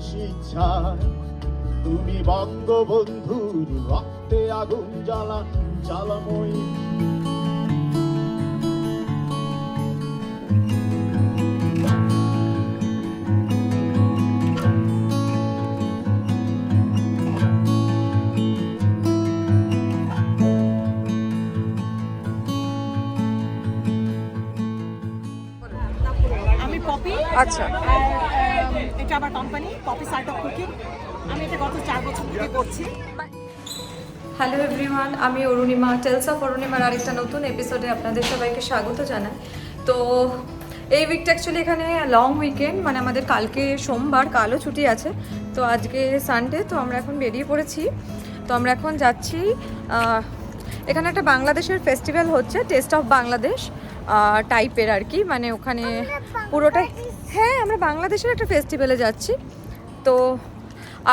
শেষ তুমি বঙ্গবন্ধুর রক্তে আগুন জ্বালা জ্বালাময়ী। আচ্ছা। এটা কোম্পানি কুকিং আমি এটা গত বছর করছি। হ্যালো এভরিওয়ান আমি অরুণিমা টেলস অফ অরুণিমার আরেকটা নতুন এপিসোডে আপনাদের সবাইকে স্বাগত জানাই। তো এই উইকটা অ্যাকচুয়ালি এখানে লং উইকেন্ড মানে আমাদের কালকে সোমবার, কালও ছুটি আছে। তো আজকে সানডে তো আমরা এখন বেরিয়ে পড়েছি। তো আমরা এখন যাচ্ছি এখানে একটা বাংলাদেশের ফেস্টিভ্যাল হচ্ছে টেস্ট অফ বাংলাদেশ টাইপের আর কি। মানে ওখানে পুরোটাই হ্যাঁ আমরা বাংলাদেশের একটা ফেস্টিভ্যালে যাচ্ছি। তো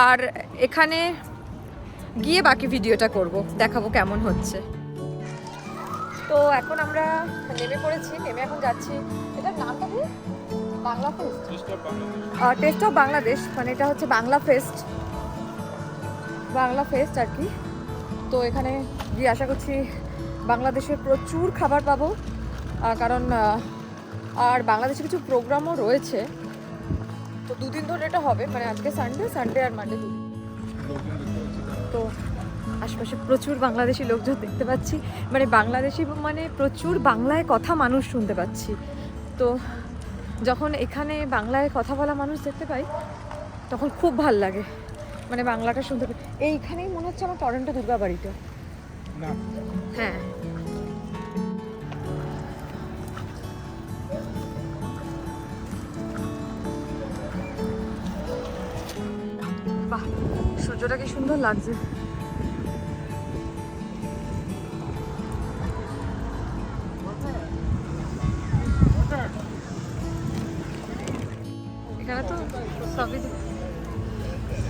আর এখানে গিয়ে বাকি ভিডিওটা করব দেখাবো কেমন হচ্ছে। তো এখন আমরা নেমে পড়েছি নেমে এখন যাচ্ছি। এটার নামটা কি? Bangla fest taste of Bangladesh মানে এটা হচ্ছে বাংলা ফেস্ট বাংলা ফেস্ট আর কি। তো এখানে গিয়ে আশা করছি বাংলাদেশের প্রচুর খাবার পাবো। কারণ আর বাংলাদেশে কিছু প্রোগ্রামও রয়েছে। তো দুদিন ধরে এটা হবে মানে আজকে সানডে সানডে আর মানডে দুদিন। তো আশপাশে প্রচুর বাংলাদেশি লোকজন দেখতে পাচ্ছি। মানে বাংলাদেশি মানে প্রচুর বাংলায় কথা মানুষ শুনতে পাচ্ছি। তো যখন এখানে বাংলায় কথা বলা মানুষ দেখতে পাই তখন খুব ভালো লাগে। মানে বাংলাটা শুনতে পাই। এইখানেই মনে হচ্ছে আমার টরেন্টো দুর্গা বাড়িটা হ্যাঁ। সূর্যটা কি সুন্দর লাগছে। এখানে তো সবই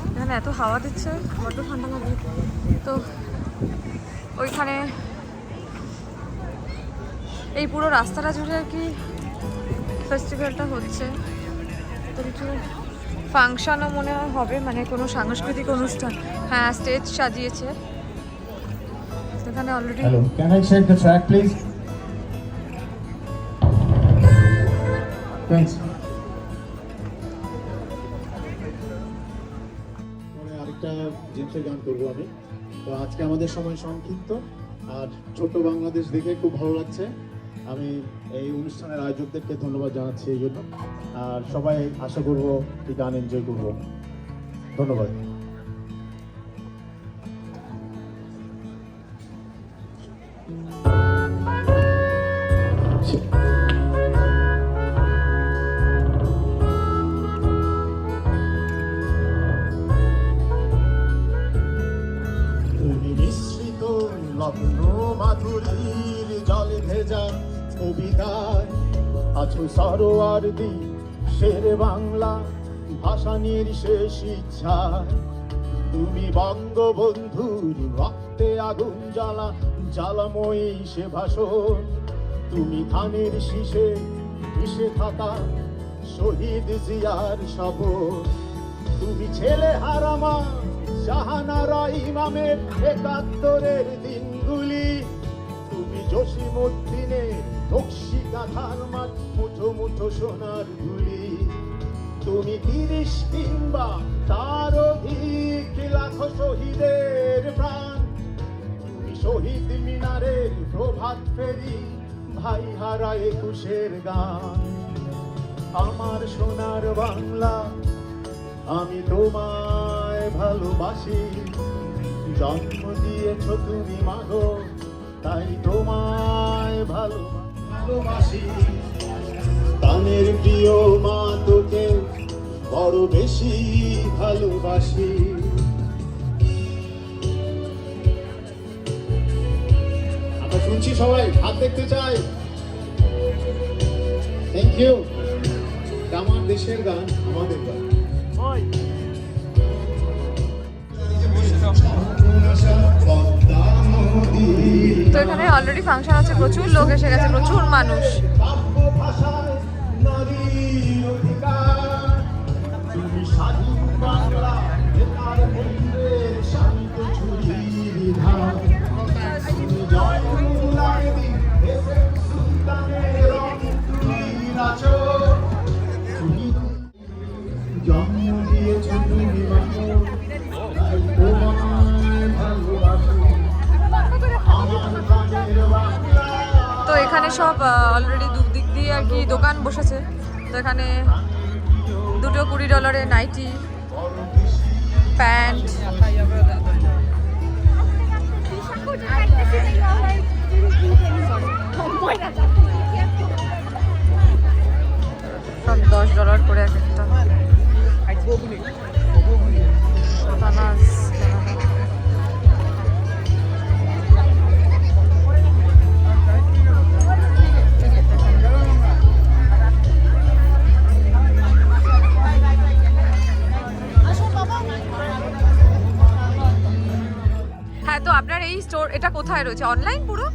এখানে এত হাওয়া দিচ্ছে বড্ড ঠান্ডা লাগে। তো ওইখানে এই পুরো রাস্তাটা জুড়ে আর কি ফেস্টিভ্যালটা হচ্ছে। তো কিছু ফাংশনও মনে হয় হবে মানে কোনো সাংস্কৃতিক অনুষ্ঠান। হ্যাঁ স্টেজ সাজিয়েছে। সেখানে already Hello, can I check the track, please? Thanks. আরেকটা গান করব আমি। তো আজকে আমাদের সময় সংক্ষিপ্ত। আর ছোট বাংলাদেশ দেখে খুব ভালো লাগছে। আমি এই অনুষ্ঠানের আয়োজকদেরকে ধন্যবাদ জানাচ্ছি এই জন্য। আর সবাই আশা করব এই গান এনজয় করব। ধন্যবাদ। তুমি সরোয়ার দি শের বাংলা ভাষা নির্শেষ ইচ্ছা। তুমি বঙ্গবন্ধুর রক্তে আগুন জ্বালা, জ্বালাময়ী সে ভাষণ। তুমি ধানের শীষে মিশে থাকা শহীদ জিয়ার শপথ। তুমি ছেলে হারামা, জাহানারা ইমামের একাত্তরের দিনগুলি তুমি জসিমুদ্দিনের নকশি কাঁথার মাঠ মুঠো মুঠো সোনার ধুলি। তুমি তিরিশ কিংবা তার অধিক লাখো শহীদের প্রাণ। তুমি শহীদ মিনারের প্রভাত ফেরি, ভাই হারা একুশের গান। আমার সোনার বাংলা, আমি তোমায় ভালোবাসি। জন্ম দিয়েছ তুমি মাগো তাই তোমায় ভালো ভালোবাসি। প্রাণের প্রিয় মা তোকে বড় বেশি ভালোবাসি। আমরা শুনছি সবাই হাত দেখতে চাই। থ্যাংক ইউ আমার দেশের গান আমাদের গান। তো এখানে অলরেডি ফাংশন আছে প্রচুর লোক এসে গেছে প্রচুর মানুষ। বাংলা সব অলরেডি দুদিক দিয়ে আর কি দোকান বসেছে। তো এখানে দুটো কুড়ি ডলারের নাইটি প্যান্ট সব দশ ডলার করে এক একটা। হ্যাঁ তো আপনার এই স্টোর এটা কোথায় রয়েছে? অনলাইন পুরো?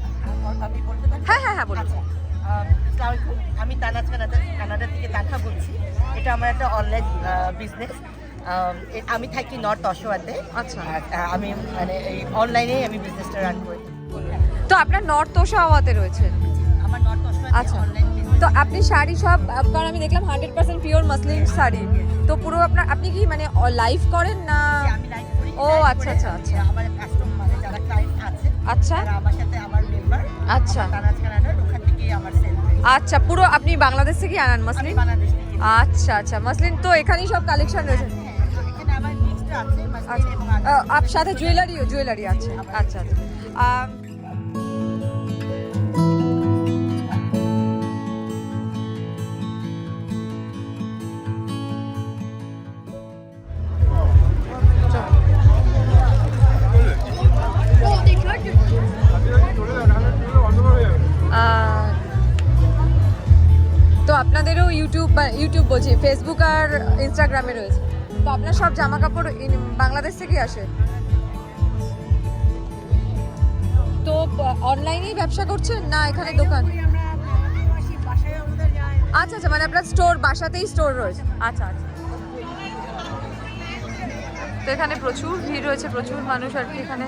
আমি বলতে পারি? হ্যাঁ হ্যাঁ হ্যাঁ বলুন। আচ্ছা। আমি তানাজ কানাডা কানাডা থেকে তানহা বলছি। এটা আমার একটা অনলাইন বিজনেস আমি থাকি নর্থ অশোয়াতে আচ্ছা। আমি মানে এই অনলাইনে আমি বিজনেসটা রান করি। তো আপনার নর্থ ওশাওয়াতে রয়েছে? আমার নর্থ অশোয়াতে আচ্ছা। তো আপনি শাড়ি সব কারণ আমি দেখলাম hundred percent pure muslin sari. তো পুরো আপনার আপনি কি মানে লাইভ করেন না? ও, আচ্ছা, আচ্ছা, আচ্ছা। আমার কাস্টমার আচ্ছা। আমার সাথে আমার মেম্বার আচ্ছা। ওখান থেকে আমার সেল আচ্ছা পুরো আপনি বাংলাদেশ থেকে আনান মাসলিন? আচ্ছা আচ্ছা মাসলিন তো এখানেই সব কালেকশন রয়েছে। হ্যাঁ, আমার মিক্সড আছে আচ্ছা। সাথে জুয়েলারি জুয়েলারি আছে। আচ্ছা আচ্ছা। ইউটিউব বা ইউটিউব বলছি ফেসবুক আর ইনস্টাগ্রামে রয়েছে। তো আপনার সব জামা কাপড় বাংলাদেশ থেকেই আসে? তো অনলাইনেই ব্যবসা করছেন না এখানে দোকান? আচ্ছা আচ্ছা মানে আপনার স্টোর বাসাতেই স্টোর রয়েছে। আচ্ছা আচ্ছা। তো এখানে প্রচুর ভিড় রয়েছে প্রচুর মানুষ আর কি এখানে।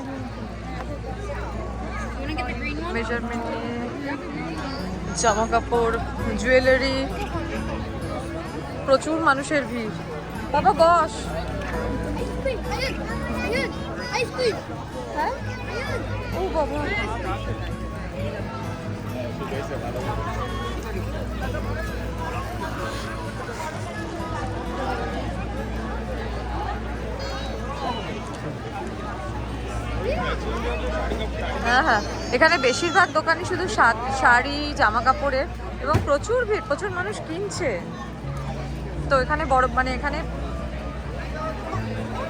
মেজারমেন্ট নিয়ে জামা কাপড় জুয়েলারি প্রচুর মানুষের ভিড়। বাবা বস। বাবা। হ্যাঁ হ্যাঁ। এখানে বেশিরভাগ দোকানই শুধু শাড়ি জামা কাপড়ের এবং প্রচুর ভিড়, প্রচুর মানুষ কিনছে। তো এখানে বড় মানে এখানে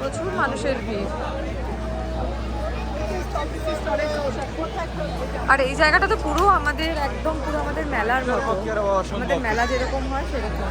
প্রচুর মানুষের ভিড়। আর এই জায়গাটা তো পুরো আমাদের, একদম পুরো আমাদের মেলার মতো। আমাদের মেলা যেরকম হয় সেরকম।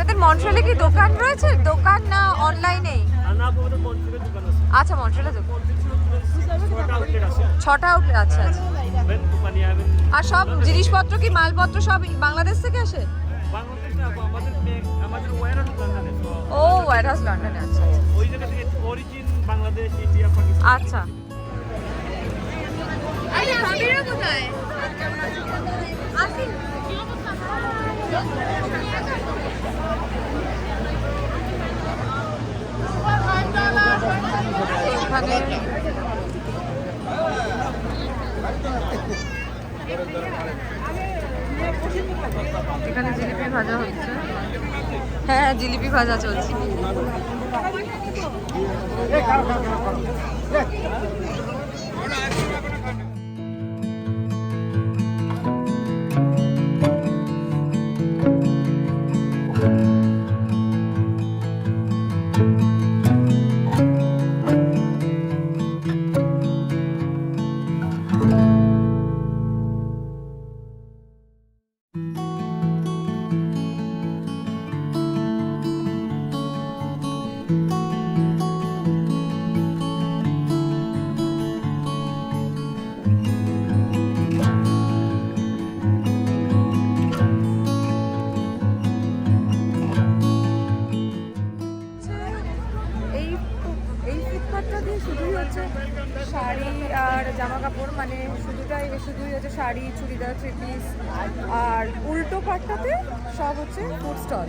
আপনাদের মন্ট্রিয়ালে কি দোকান রয়েছে? দোকান না অনলাইনেই আর না আপু আমাদের পঞ্চমের দোকান আছে। আচ্ছা মন্ট্রিয়ালে দোকান। ছটা আউটলেট আছে। আচ্ছা আচ্ছা। আর সব জিনিসপত্র কি মালপত্র সব বাংলাদেশ থেকে আসে? ওয়ার ও হোয়াইট হাউস লন্ডনে আচ্ছা। ওই জায়গা থেকে অরিজিন বাংলাদেশ ইন্ডিয়া পাকিস্তান আচ্ছা। আরে কোথায়? এখানে জিলিপি ভাজা হচ্ছে। হ্যাঁ জিলিপি ভাজা চলছে। শুধুই হচ্ছে শাড়ি আর জামা কাপড় মানে শুধুটাই শুধুই হচ্ছে শাড়ি, চুড়িদার, থ্রি পিস আর উল্টো পাটটাতে সব হচ্ছে ফুড স্টল।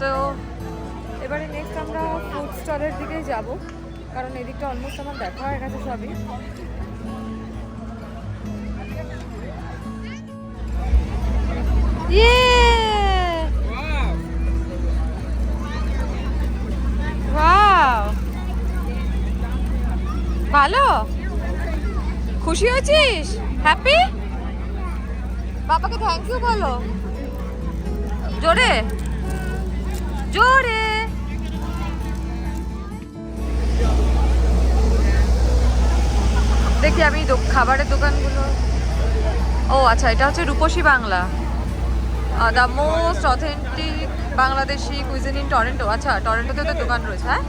তো এবারে নেক্সট আমরা ফুড স্টলের দিকেই যাব, কারণ এদিকটা অলমোস্ট আমার দেখা হয়ে গেছে সবই। ইয়ে! ভালো? খুশি হয়েছিস? হ্যাপি বাবাকে থ্যাংক ইউ বলো। জোরে? জোরে। দেখি আমি খাবারের দোকানগুলো। ও আচ্ছা এটা হচ্ছে Rupashi Bangla. The most authentic Bangladeshi cuisine in Toronto আচ্ছা টরেন্টোতে তো দোকান রয়েছে হ্যাঁ?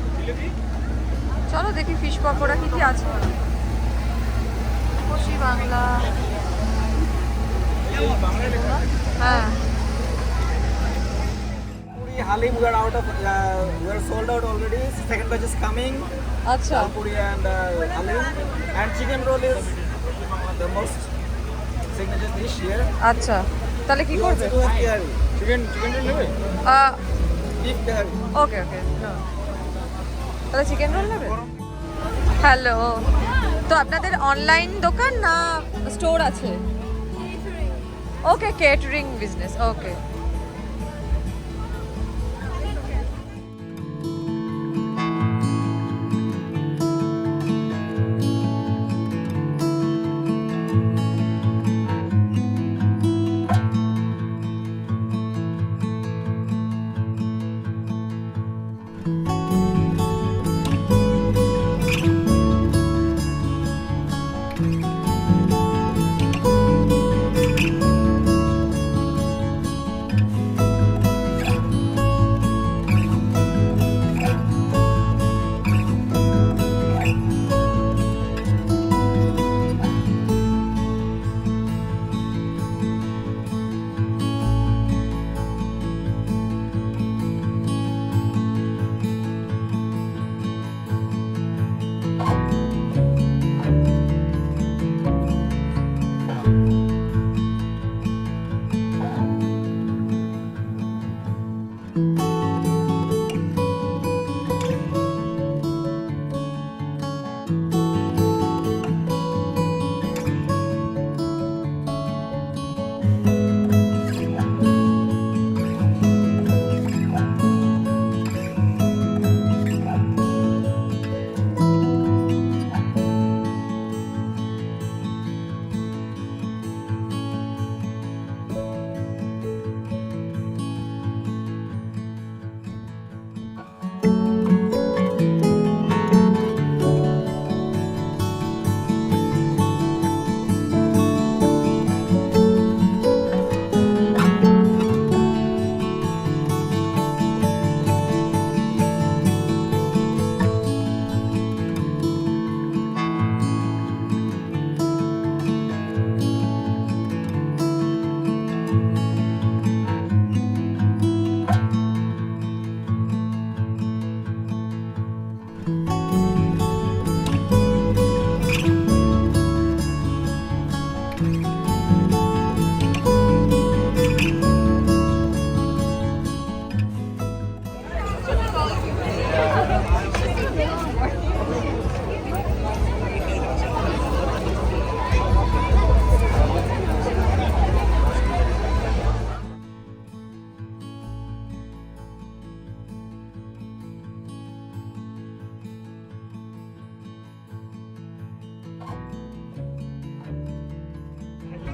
চলো দেখি ফিশ পকোড়া কি কি আছে রূপসী বাংলা হ্যাঁ Halim, we are out of, uh, we are sold out already. Second batch is coming. আচ্ছা Dal Puri and uh, Halim. And chicken roll is the most signature dish here. আচ্ছা তাহলে কি করবে chicken roll নেবে? Beef kihari. ওকে ওকে তাহলে chicken roll নেবে hello তো আপনাদের অনলাইন দোকান না স্টোর আছে? ওকে কেটারিং বিজনেস ওকে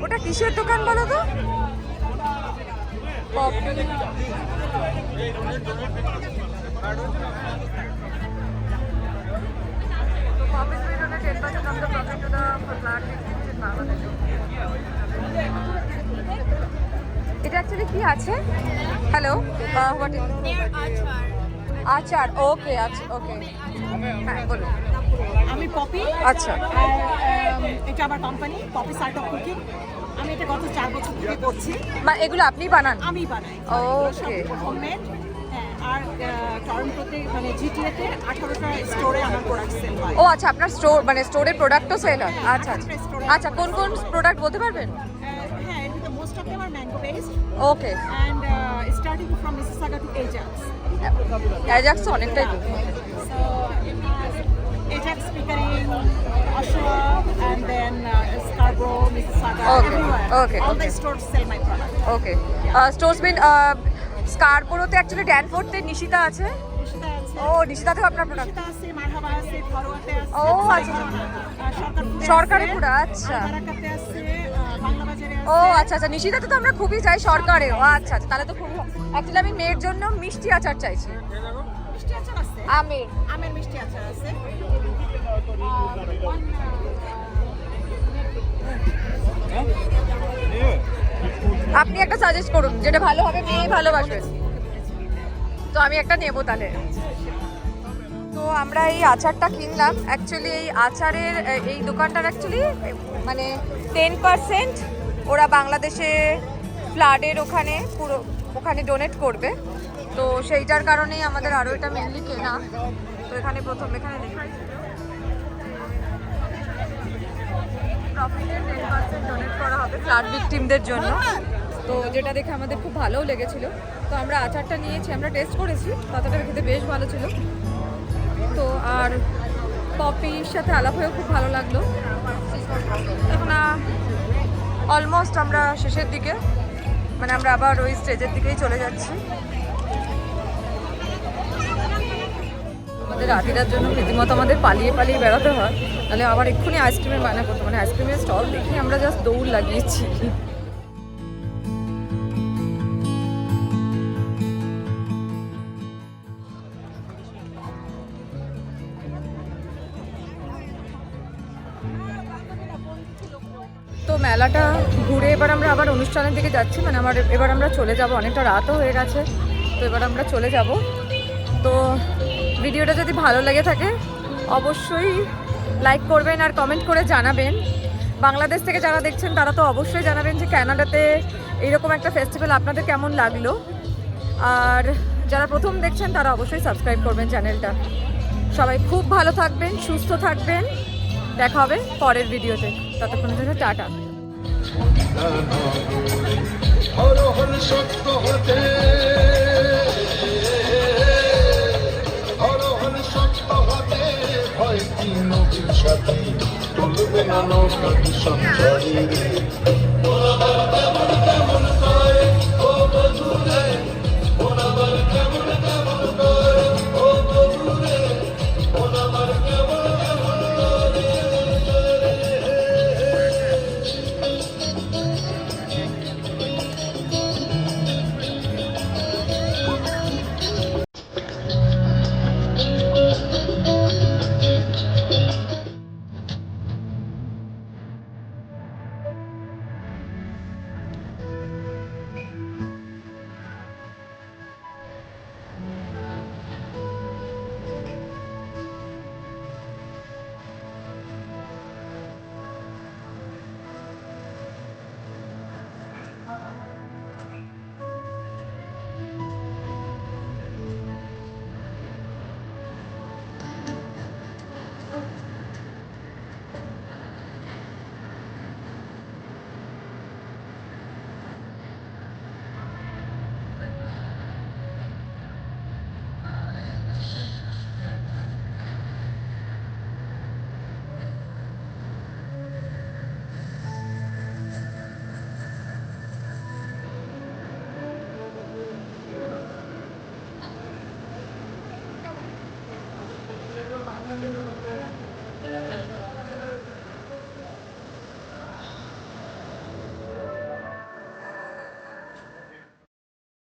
ওটা কিসের দোকান বলো তো? এটা অ্যাকচুয়ালি কি আছে? হ্যালো আচার ওকে আচ্ছা ওকে হ্যাঁ বলুন। আমি পপি। আচ্ছা। এটা আমার company Poppy sort of cooking আমি এটা গত চার বছর থেকে করছি। মা- এগুলো আপনি বানান? আমি বানাই Okay. হোমমেড হ্যাঁ আর টরন্টোতে মানে জিটিএতে আঠারোটা স্টোরে আমার প্রোডাক্ট সেল হয়। ও আচ্ছা আপনার স্টোর মানে স্টোরে প্রোডাক্টও সেল হয়। আচ্ছা আচ্ছা। আপনার আচ্ছা কোন কোন প্রোডাক্ট বলতে পারবেন? হ্যাঁ most of them are mango based okay and starting from Mississauga to Ajax Ajax অনেকটাই Ajax speaking, Oshawa, and then uh, Scarborough, Mississauga, Okay, everywhere. okay, All okay. the stores sell my product. Okay stores mean স্কারবোরোতে actually ড্যানফোর্ডতে নিশিতা আছে ও নিশিতাতেও আপনার product আছে, মারহাবা আছে, ফরোয়াতে আছে, ও, আচ্ছা। সরকারিপুরে, আছে, আচ্ছা। আলবারাকাতে আছে, আহ, বাংলা বাজারে আছে। ও আচ্ছা আচ্ছা নিশিতাতে তো আমরা খুবই যাই সরকারে ও আচ্ছা আচ্ছা তাহলে তো খুবই অ্যাকচুয়ালি আমি মেয়ের জন্য মিষ্টি আচার চাইছি আমের। আমের মিষ্টি আচার আছে। আপনি একটা সাজেস্ট করুন যেটা ভালো হবে মেয়ে ভালোবাসবে তো আমি একটা নেব তাহলে। তো আমরা এই আচারটা কিনলাম। অ্যাকচুয়ালি এই আচারের এই দোকানটার অ্যাকচুয়ালি মানে টেন পার্সেন্ট ওরা বাংলাদেশে ফ্লাডের ওখানে পুরো ওখানে ডোনেট করবে। তো সেইটার কারণেই আমাদের আরও এটা মেনলি কেনা। তো এখানে প্রথম, এখানে ছিল প্রফিটের টেন জন্য। তো যেটা দেখে আমাদের খুব ভালোও লেগেছিল। তো আমরা আচারটা নিয়েছি, আমরা টেস্ট করেছি। আচারটা খেতে বেশ ভালো ছিল। তো আর পপির সাথে আলাপ হয়েও খুব ভালো লাগল। এখন অলমোস্ট আমরা শেষের দিকে মানে আমরা আবার ওই স্টেজের দিকেই চলে যাচ্ছি। আমাদের রাতিরার জন্য রীতিমতো আমাদের পালিয়ে পালিয়ে বেড়াতে হয়, তাহলে আবার এক্ষুনি আইসক্রিমের বায়না করতো মানে আইসক্রিমের স্টল দেখি আমরা জাস্ট দৌড় লাগিয়েছি। তো মেলাটা ঘুরে এবার আমরা আবার অনুষ্ঠানের দিকে যাচ্ছি মানে আমার এবার আমরা চলে যাব। অনেকটা রাতও হয়ে গেছে, তো এবার আমরা চলে যাব। তো ভিডিওটা যদি ভালো লেগে থাকে, অবশ্যই লাইক করবেন আর কমেন্ট করে জানাবেন। বাংলাদেশ থেকে যারা দেখছেন, তারা তো অবশ্যই জানাবেন যে ক্যানাডাতে এইরকম একটা ফেস্টিভ্যাল আপনাদের কেমন লাগল। আর যারা প্রথম দেখছেন, তারা অবশ্যই সাবস্ক্রাইব করবেন চ্যানেলটা সবাই খুব ভালো থাকবেন, সুস্থ থাকবেন। দেখা হবে পরের ভিডিওতে। ততক্ষণের জন্য টাটা। কি নবীর সাথে তুলবে না নৌকা সঞ্চরী